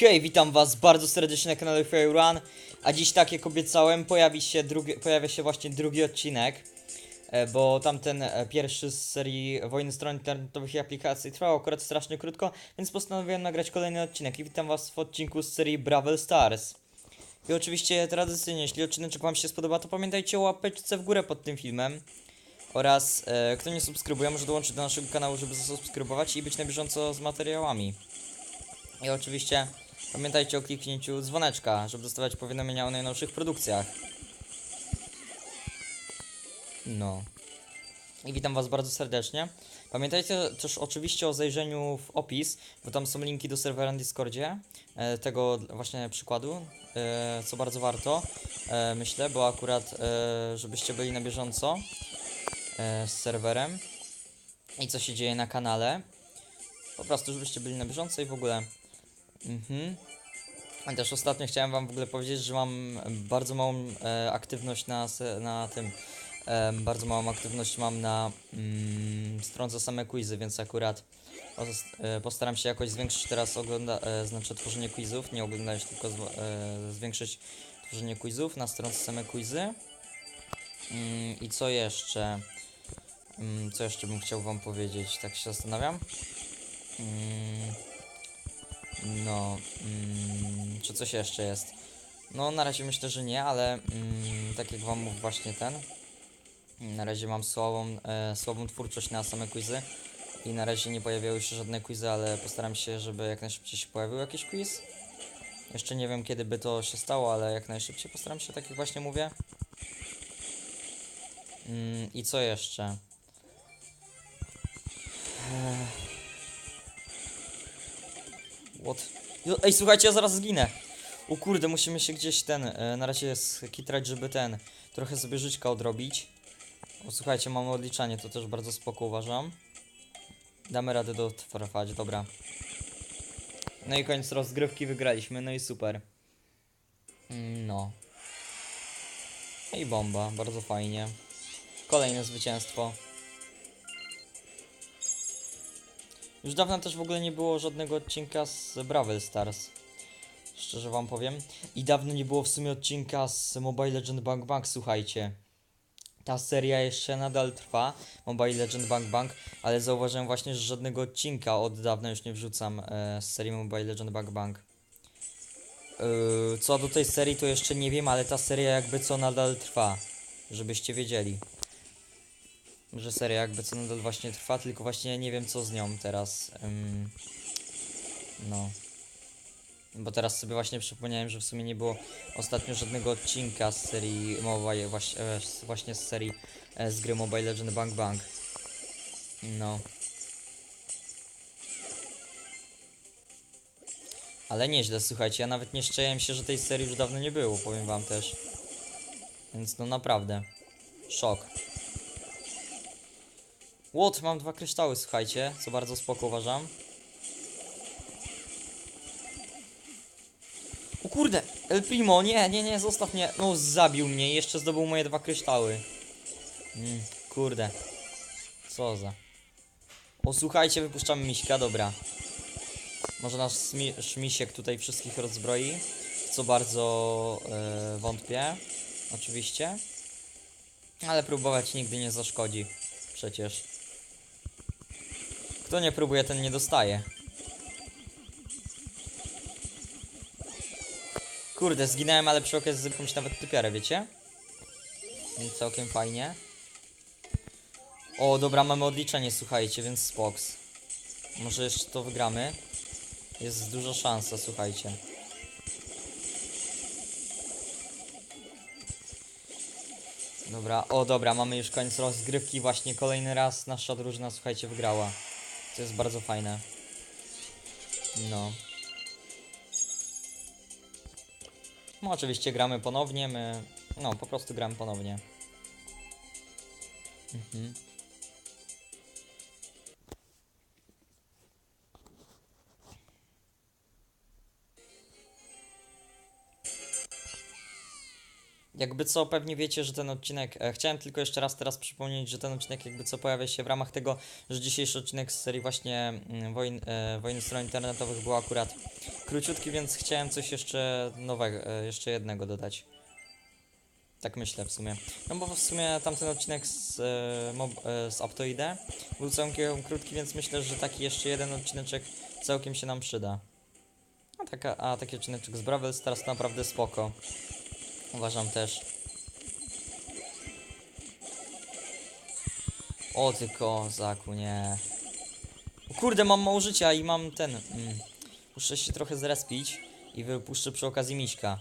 Hej, witam was bardzo serdecznie na kanale Fire Run, a dziś tak jak obiecałem pojawi się drugi, pojawia się właśnie drugi odcinek, e, bo tamten e, pierwszy z serii Wojny Stron Internetowych i Aplikacji trwał akurat strasznie krótko, więc postanowiłem nagrać kolejny odcinek i witam was w odcinku z serii Bravel Stars. I oczywiście tradycyjnie, jeśli odcinek wam się spodoba, to pamiętajcie o łapeczce w górę pod tym filmem. Oraz e, kto nie subskrybuje, może dołączyć do naszego kanału, żeby zasubskrybować i być na bieżąco z materiałami. I oczywiście pamiętajcie o kliknięciu dzwoneczka, żeby dostawać powiadomienia o najnowszych produkcjach. No. I witam was bardzo serdecznie. Pamiętajcie też oczywiście o zajrzeniu w opis, bo tam są linki do serwera na Discordzie, e, tego właśnie przykładu, e, co bardzo warto, e, myślę, bo akurat żebyście byli na bieżąco z serwerem i co się dzieje na kanale. Po prostu, żebyście byli na bieżąco i w ogóle. Mhm. A też ostatnio chciałem wam w ogóle powiedzieć, że mam bardzo małą e, aktywność na, na tym. E, bardzo małą aktywność mam na mm, stronce same quizy, więc akurat e, postaram się jakoś zwiększyć teraz ogląda, e, znaczy tworzenie quizów, nie oglądać, tylko e, zwiększyć tworzenie quizów na stronce same quizy. Mm, I co jeszcze? Mm, co jeszcze bym chciał wam powiedzieć? Tak się zastanawiam. Mm, no, mm, czy coś jeszcze jest? No, na razie myślę, że nie, ale mm, tak jak wam mówię właśnie ten. Na razie mam słabą, e, słabą twórczość na same quizy. I na razie nie pojawiały się żadne quizy, ale postaram się, żeby jak najszybciej się pojawił jakiś quiz. Jeszcze nie wiem kiedy by to się stało, ale jak najszybciej postaram się, tak jak właśnie mówię. Mm, I co jeszcze? What? Ej, słuchajcie, ja zaraz zginę. O kurde, musimy się gdzieś ten, e, na razie skitrać, żeby ten, trochę sobie żyćka odrobić. O, słuchajcie, mamy odliczanie, to też bardzo spoko uważam. Damy radę dotrwać, dobra. No i koniec rozgrywki, wygraliśmy, no i super. Mm, No. I bomba, bardzo fajnie. Kolejne zwycięstwo. Już dawno też w ogóle nie było żadnego odcinka z Bravel Stars. Szczerze wam powiem. I dawno nie było w sumie odcinka z Mobile Legend Bang Bang, słuchajcie. Ta seria jeszcze nadal trwa, Mobile Legend Bang Bang, ale zauważyłem właśnie, że żadnego odcinka od dawna już nie wrzucam e, z serii Mobile Legend Bang Bang. Yy, co do tej serii to jeszcze nie wiem, ale ta seria jakby co nadal trwa, żebyście wiedzieli że seria jakby co nadal właśnie trwa, tylko właśnie nie wiem co z nią teraz. Ym, no. Bo teraz sobie właśnie przypomniałem, że w sumie nie było ostatnio żadnego odcinka z serii Mobile, właśnie, e, właśnie z serii e, z gry Mobile Legend Bang Bang. No. Ale nieźle, słuchajcie, ja nawet nie szczęłem się, że tej serii już dawno nie było, powiem wam też. Więc no naprawdę. Szok. Łot, mam dwa kryształy, słuchajcie, co bardzo spoko uważam. O kurde, El Primo, nie, nie, nie, zostaw mnie. No, zabił mnie i jeszcze zdobył moje dwa kryształy. Mm, kurde. Co za. O, słuchajcie, wypuszczamy miśka, dobra. Może nasz smi- szmisiek tutaj wszystkich rozbroi, co bardzo e, wątpię, oczywiście. Ale próbować nigdy nie zaszkodzi, przecież. Kto nie próbuje, ten nie dostaje. Kurde, zginąłem, ale przy okazji z jakąś nawet typiarę, wiecie? I całkiem fajnie. O, dobra, mamy odliczenie, słuchajcie, więc spoks. Może jeszcze to wygramy. Jest duża szansa, słuchajcie. Dobra, o dobra, mamy już koniec rozgrywki, właśnie kolejny raz nasza drużyna, słuchajcie, wygrała. To jest bardzo fajne. No. No oczywiście gramy ponownie, my... No, po prostu gramy ponownie. Mhm. Jakby co, pewnie wiecie, że ten odcinek. E, chciałem tylko jeszcze raz teraz przypomnieć, że ten odcinek, jakby co pojawia się w ramach tego, że dzisiejszy odcinek z serii właśnie mm, wojen, e, wojny stron internetowych był akurat króciutki, więc chciałem coś jeszcze nowego, e, jeszcze jednego dodać. Tak myślę w sumie. No bo w sumie tamten odcinek z, e, mob, e, z był całkiem krótki, więc myślę, że taki jeszcze jeden odcineczek całkiem się nam przyda. A, taka, a taki odcineczek z Brawl Stars naprawdę spoko. Uważam też. O ty kozaku, nie. O kurde, mam mało życia i mam ten... Mm, muszę się trochę zrespić i wypuszczę przy okazji miśka.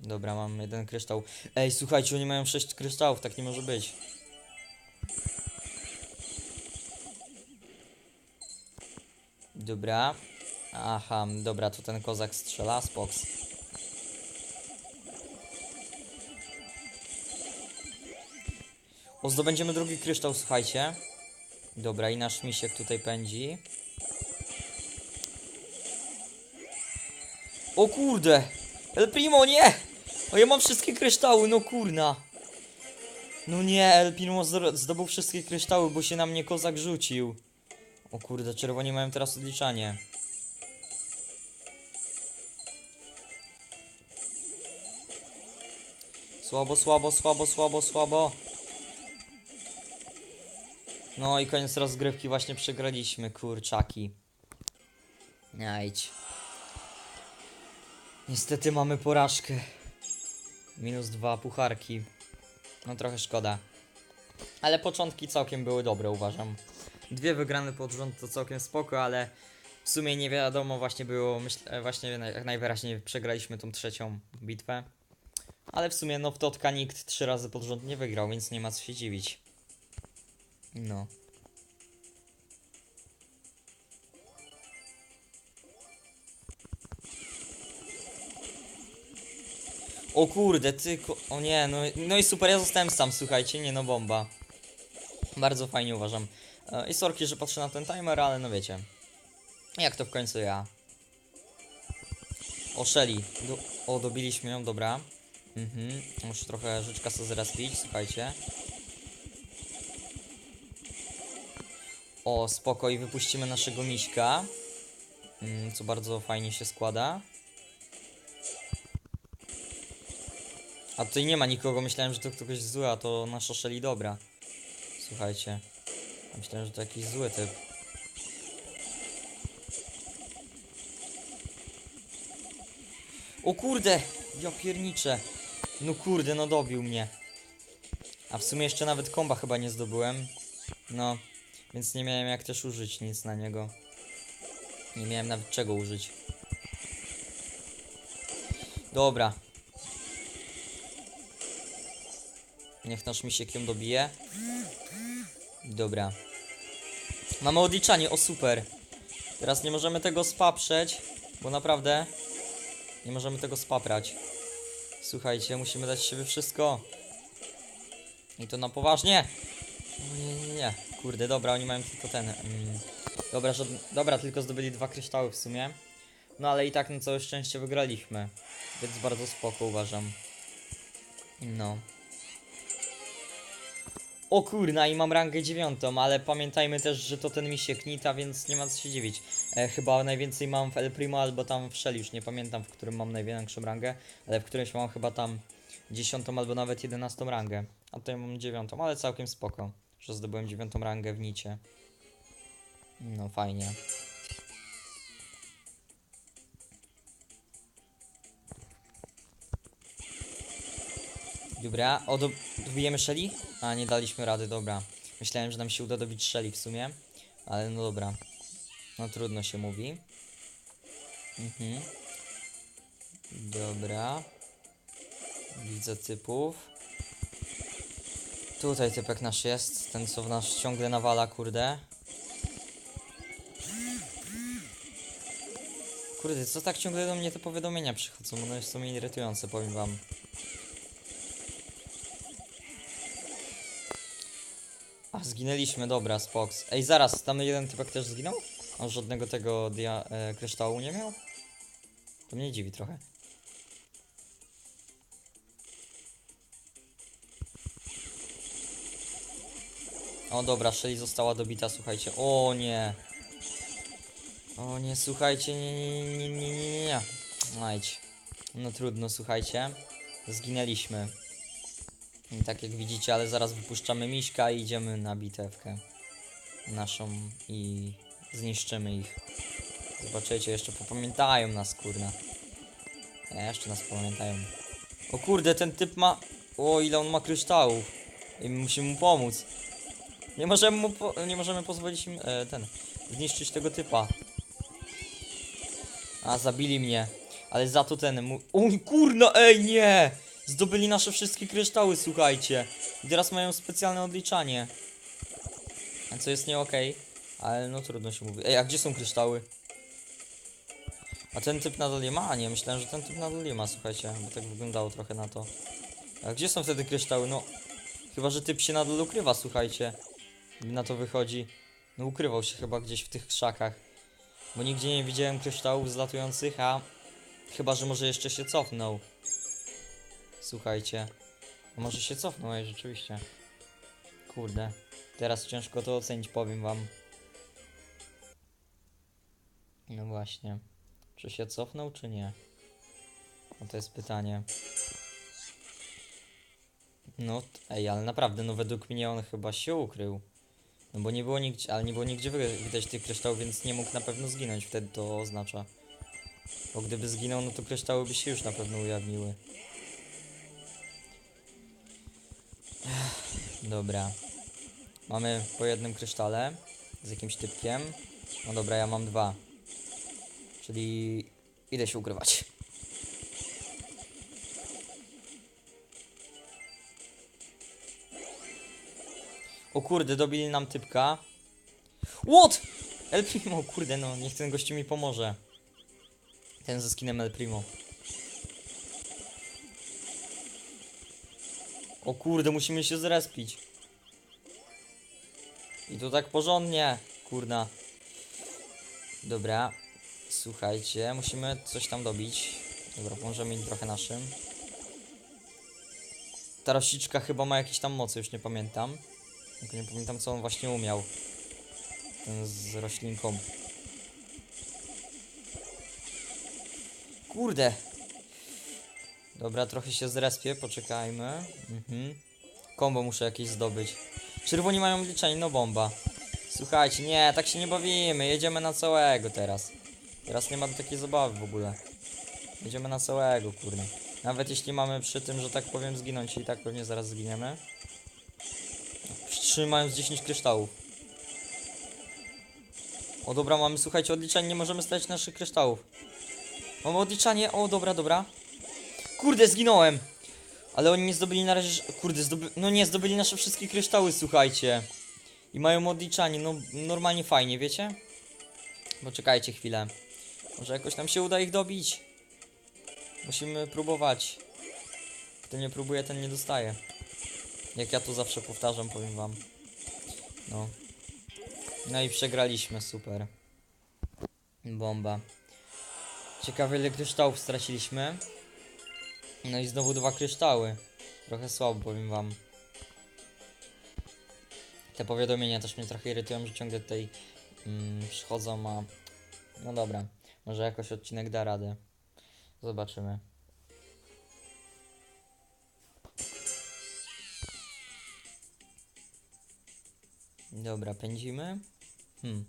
Dobra, mam jeden kryształ. Ej, słuchajcie, oni mają sześć kryształów, tak nie może być. Dobra. Aha, dobra, to ten kozak strzela, spoks. O, zdobędziemy drugi kryształ, słuchajcie. Dobra, i nasz misiek tutaj pędzi. O kurde! El Primo, nie! O, ja mam wszystkie kryształy, no kurna. No nie, El Primo zdo- zdobył wszystkie kryształy, bo się na mnie kozak rzucił. O kurde, czerwoni mają teraz odliczanie. Słabo, słabo, słabo, słabo, słabo. No i koniec rozgrywki właśnie przegraliśmy, kurczaki. Ajdź. Niestety mamy porażkę. Minus dwa pucharki. No trochę szkoda. Ale początki całkiem były dobre, uważam. Dwie wygrane pod rząd to całkiem spoko, ale w sumie nie wiadomo właśnie było, myślę, właśnie naj- najwyraźniej przegraliśmy tą trzecią bitwę. Ale w sumie no w Totka nikt trzy razy pod rząd nie wygrał, więc nie ma co się dziwić. No. O kurde, ty ko- O nie, no, no i super, ja zostałem sam, słuchajcie, nie no bomba. Bardzo fajnie uważam. E, I sorki, że patrzę na ten timer, ale no wiecie. Jak to w końcu ja. O, Shelly. Do, o, dobiliśmy ją, dobra. Mhm. Muszę trochę życzka sobie zrespić, słuchajcie. O, spoko i wypuścimy naszego miśka. Mm, co bardzo fajnie się składa. A tutaj nie ma nikogo, myślałem, że to ktoś zły, a to nasza Shelly dobra. Słuchajcie. Myślałem, że to jakiś zły typ. O kurde! Ja pierniczę. No kurde, no dobił mnie. A w sumie jeszcze nawet komba chyba nie zdobyłem. No, więc nie miałem jak też użyć nic na niego. Nie miałem nawet czego użyć. Dobra. Niech nasz misiek ją dobije. Dobra. Mamy odliczanie, o super. Teraz nie możemy tego spaprzeć, bo naprawdę nie możemy tego spaprać. Słuchajcie, musimy dać siebie wszystko. I to na poważnie. No nie, nie, nie. Kurde, dobra, oni mają tylko ten. Mm, dobra, dobra, tylko zdobyli dwa kryształy w sumie. No ale i tak na całe szczęście wygraliśmy. Więc bardzo spoko uważam. No. O kurna, i mam rangę dziewiątą, ale pamiętajmy też, że to ten misiek Nita, więc nie ma co się dziwić. E, chyba najwięcej mam w El Primo albo tam w Shelly, już nie pamiętam, w którym mam największą rangę, ale w którymś mam chyba tam dziesiątą albo nawet jedenastą rangę. A tutaj mam dziewiątą, ale całkiem spoko, że zdobyłem dziewiątą rangę w Nicie. No fajnie. Dobra, o, do, Shelly? A, nie daliśmy rady, dobra. Myślałem, że nam się uda dobić Shelly w sumie, ale no dobra. No trudno się mówi. Mhm. Dobra. Widzę typów. Tutaj typek nasz jest, ten co w nas ciągle nawala, kurde. Kurde, co tak ciągle do mnie te powiadomienia przychodzą? One są mi irytujące, powiem wam. A, zginęliśmy, dobra, spoks. Ej, zaraz, tam jeden typek też zginął? On żadnego tego dia e, kryształu nie miał? To mnie dziwi trochę. O dobra, Shelly została dobita, słuchajcie. O nie. O nie, słuchajcie, nie, nie, nie, nie, nie, nie. Znajdź. No trudno, słuchajcie. Zginęliśmy. I tak jak widzicie, ale zaraz wypuszczamy miśka i idziemy na bitewkę naszą i zniszczymy ich. Zobaczycie, jeszcze popamiętają nas, kurna. Jeszcze nas pamiętają. O kurde, ten typ ma... O, ile on ma kryształów. I my musimy mu pomóc. Nie możemy mu po... nie możemy pozwolić im e, ten zniszczyć tego typa. A zabili mnie. Ale za to ten mu... O kurna, ej nie! Zdobyli nasze wszystkie kryształy, słuchajcie. I teraz mają specjalne odliczanie. Co jest nie okej. Ale no trudno się mówi. Ej, a gdzie są kryształy? A ten typ nadal je ma? Nie, myślałem, że ten typ nadal je ma, słuchajcie. Bo tak wyglądało trochę na to. A gdzie są wtedy kryształy? No... Chyba, że typ się nadal ukrywa, słuchajcie. Na to wychodzi. No ukrywał się chyba gdzieś w tych krzakach. Bo nigdzie nie widziałem kryształów zlatujących, a... Chyba, że może jeszcze się cofnął. Słuchajcie. A Może się cofnął, ej, rzeczywiście. Kurde. Teraz ciężko to ocenić, powiem wam. No właśnie. Czy się cofnął, czy nie? No to jest pytanie. No, ej, ale naprawdę, no według mnie on chyba się ukrył. No bo nie było nigdzie, ale nie było nigdzie widać tych kryształów, więc nie mógł na pewno zginąć, wtedy to oznacza. Bo gdyby zginął, no to kryształy by się już na pewno ujawniły. Dobra. Mamy po jednym krysztale z jakimś typkiem. No dobra, ja mam dwa. Czyli idę się ukrywać. O kurde, dobili nam typka. What? El Primo, kurde no, niech ten gościu mi pomoże. Ten ze skinem El Primo. O kurde, musimy się zrespić. I to tak porządnie, kurna. Dobra, słuchajcie, musimy coś tam dobić. Dobra, pomożemy im trochę naszym. Ta rosiczka chyba ma jakieś tam mocy, już nie pamiętam. Tylko nie pamiętam co on właśnie umiał. Ten z roślinką. Kurde. Dobra, trochę się zrespię, poczekajmy. Mhm. Kombo muszę jakieś zdobyć. Czerwoni mają liczenie, no bomba. Słuchajcie, nie, tak się nie bawimy. Jedziemy na całego teraz. Teraz nie ma takiej zabawy w ogóle. Jedziemy na całego, kurde. Nawet jeśli mamy przy tym, że tak powiem, zginąć i tak pewnie zaraz zginiemy. Trzymając 10 kryształów. O dobra, mamy, słuchajcie, odliczanie, nie możemy stać naszych kryształów. Mamy odliczanie, o dobra, dobra. Kurde, zginąłem! Ale oni nie zdobyli na razie, kurde, zdoby... no nie, zdobyli nasze wszystkie kryształy, słuchajcie. I mają odliczanie, no normalnie fajnie, wiecie? Poczekajcie chwilę. Może jakoś nam się uda ich dobić. Musimy próbować. Kto nie próbuje, ten nie dostaje. Jak ja tu zawsze powtarzam, powiem wam. No. No i przegraliśmy, super. Bomba. Ciekawe ile kryształów straciliśmy. No i znowu dwa kryształy. Trochę słabo, powiem wam. Te powiadomienia też mnie trochę irytują, że ciągle tutaj mm, przychodzą, a... No dobra, może jakoś odcinek da radę. Zobaczymy. Dobra, pędzimy. Hmm.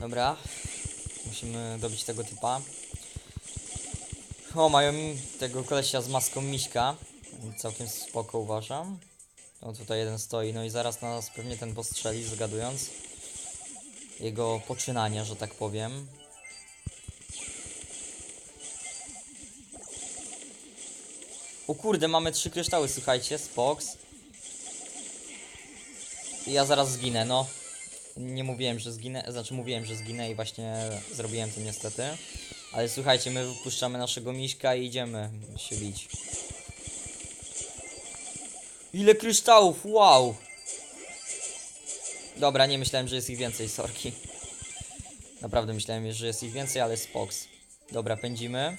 Dobra. Musimy dobić tego typa. O, mają tego kolesia z maską miśka. Całkiem spoko uważam. O, tutaj jeden stoi, no i zaraz na nas pewnie ten postrzeli, zgadując. Jego poczynania, że tak powiem. O kurde, mamy trzy kryształy, słuchajcie, spoks. Ja zaraz zginę, no. Nie mówiłem, że zginę, znaczy mówiłem, że zginę i właśnie zrobiłem to niestety. Ale słuchajcie, my wypuszczamy naszego miśka i idziemy się bić. Ile kryształów, wow! Dobra, nie myślałem, że jest ich więcej, sorki. Naprawdę myślałem, że jest ich więcej, ale spoks. Dobra, pędzimy.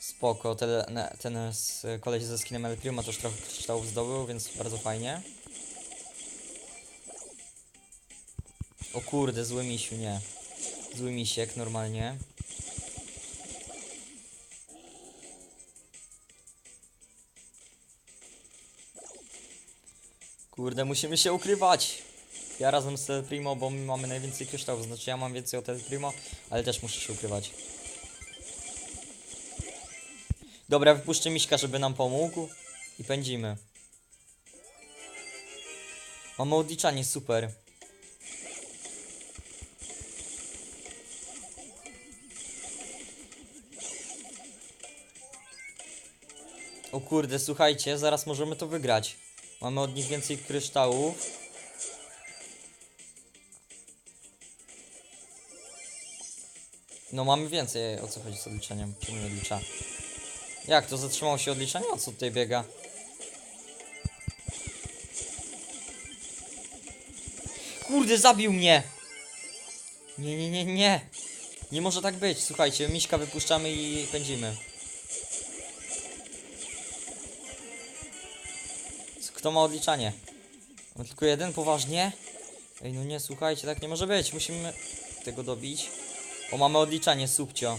Spoko, ten, ten koleś ze skinem El Primo też trochę kryształów zdobył, więc bardzo fajnie. O kurde, zły misiu, nie. Zły misiek, normalnie. Kurde, musimy się ukrywać. Ja razem z Primo, bo my mamy najwięcej kryształów, znaczy ja mam więcej od Primo, ale też muszę się ukrywać. Dobra, wypuszczę Miśka, żeby nam pomógł i pędzimy. Mamy odliczanie, super. O kurde, słuchajcie, zaraz możemy to wygrać. Mamy od nich więcej kryształów. No mamy więcej, o co chodzi z odliczeniem? Czemu nie odlicza? Jak to zatrzymało się odliczenie? O co tutaj biega? Kurde, zabił mnie! Nie, nie, nie, nie! Nie może tak być, słuchajcie, miśka wypuszczamy i pędzimy. Kto ma odliczanie? Mam tylko jeden, poważnie? Ej, no nie, słuchajcie, tak nie może być, musimy tego dobić. O, mamy odliczanie, subcio.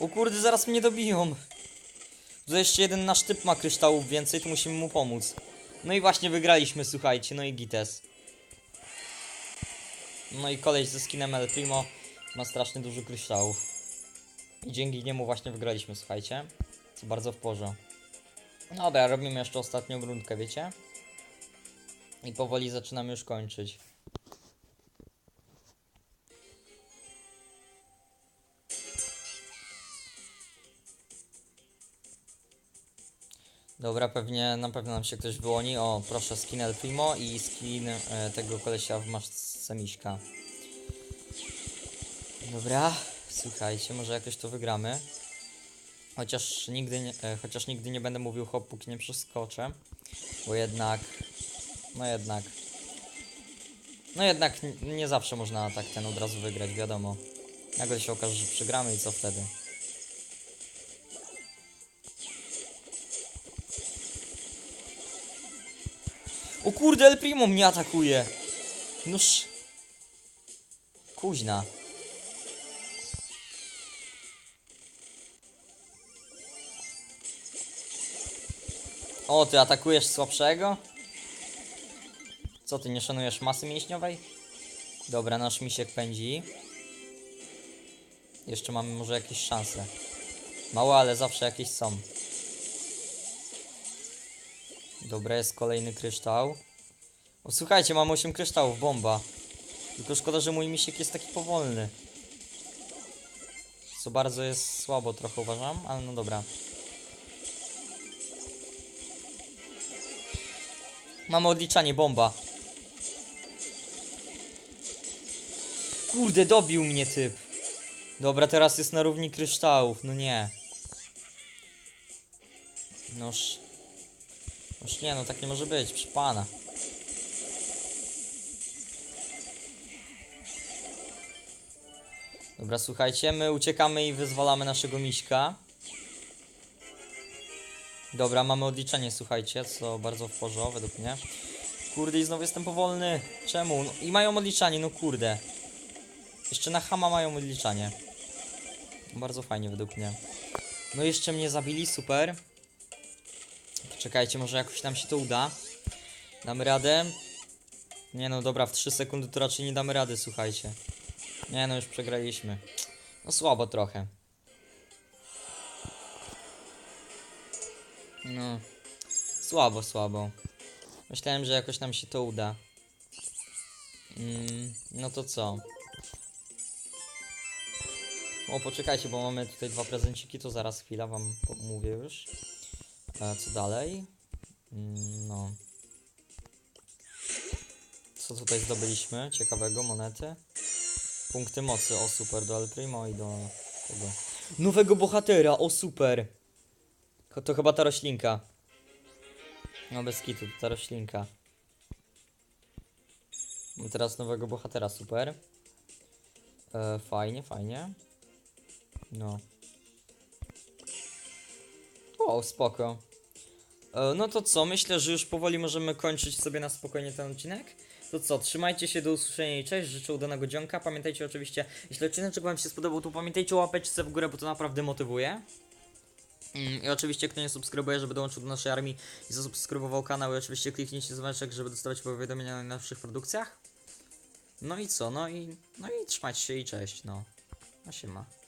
O kurde, zaraz mnie dobiją. Tu jeszcze jeden nasz typ ma kryształów więcej, to musimy mu pomóc. No i właśnie wygraliśmy, słuchajcie, no i Gites. No i koleś ze skinem El Primo ma strasznie dużo kryształów. I dzięki niemu właśnie wygraliśmy, słuchajcie. Co bardzo w porze. Dobra, robimy jeszcze ostatnią rundkę, wiecie? I powoli zaczynamy już kończyć. Dobra, pewnie, na pewno nam się ktoś wyłoni. O, proszę, skin El Primo i skin e, tego kolesia w masce miśka. Dobra, słuchajcie, może jakoś to wygramy. Chociaż nigdy nie, e, chociaż nigdy nie będę mówił hop, póki nie przeskoczę. Bo jednak, no jednak, no jednak nie zawsze można tak ten od razu wygrać, wiadomo. Nagle się okaże, że przegramy i co wtedy? O kurde, El Primo mnie atakuje! Noż... Kuźna. O, ty atakujesz słabszego? Co, ty nie szanujesz masy mięśniowej? Dobra, nasz misiek pędzi. Jeszcze mamy może jakieś szanse. Małe, ale zawsze jakieś są. Dobra, jest kolejny kryształ. O, słuchajcie, mam 8 kryształów, bomba. Tylko szkoda, że mój misiek jest taki powolny. Co bardzo jest słabo trochę uważam, ale no dobra. Mamy odliczanie, bomba. Kurde, dobił mnie typ. Dobra, teraz jest na równi kryształów, no nie. Noż... Noż nie, no tak nie może być, przy pana. Dobra, słuchajcie, my uciekamy i wyzwalamy naszego miśka. Dobra, mamy odliczenie, słuchajcie, co bardzo w porządku według mnie. Kurde, i znowu jestem powolny. Czemu? No, I mają odliczanie, no kurde. Jeszcze na Hama mają odliczanie. Bardzo fajnie według mnie. No jeszcze mnie zabili, super. Czekajcie, może jakoś nam się to uda. Damy radę. Nie no, dobra, w 3 sekundy to raczej nie damy rady, słuchajcie. Nie no, już przegraliśmy. No słabo trochę. No. Słabo, słabo. Myślałem, że jakoś nam się to uda. Mm, no to co? O, poczekajcie, bo mamy tutaj dwa prezenciki, to zaraz chwila wam mówię już. E, co dalej? Mm, no. Co tutaj zdobyliśmy? Ciekawego, monety. Punkty mocy, o super, do El Primo i do tego. Nowego bohatera, o super! To chyba ta roślinka. No bez kitu, ta roślinka. Mam teraz nowego bohatera, super. E, fajnie, fajnie. No. Wow, spoko. E, No to co, myślę, że już powoli możemy kończyć sobie na spokojnie ten odcinek. To co, trzymajcie się, do usłyszenia i cześć, życzę udanego dzionka. Pamiętajcie oczywiście, jeśli odcinek wam się spodobał, to pamiętajcie o łapeczce w górę, bo to naprawdę motywuje. Mm, I oczywiście, kto nie subskrybuje, żeby dołączył do naszej armii i zasubskrybował kanał, i oczywiście kliknijcie dzwoneczek, żeby dostawać powiadomienia o najnowszych produkcjach. No i co, no i, no i trzymajcie się i cześć, no. No siema.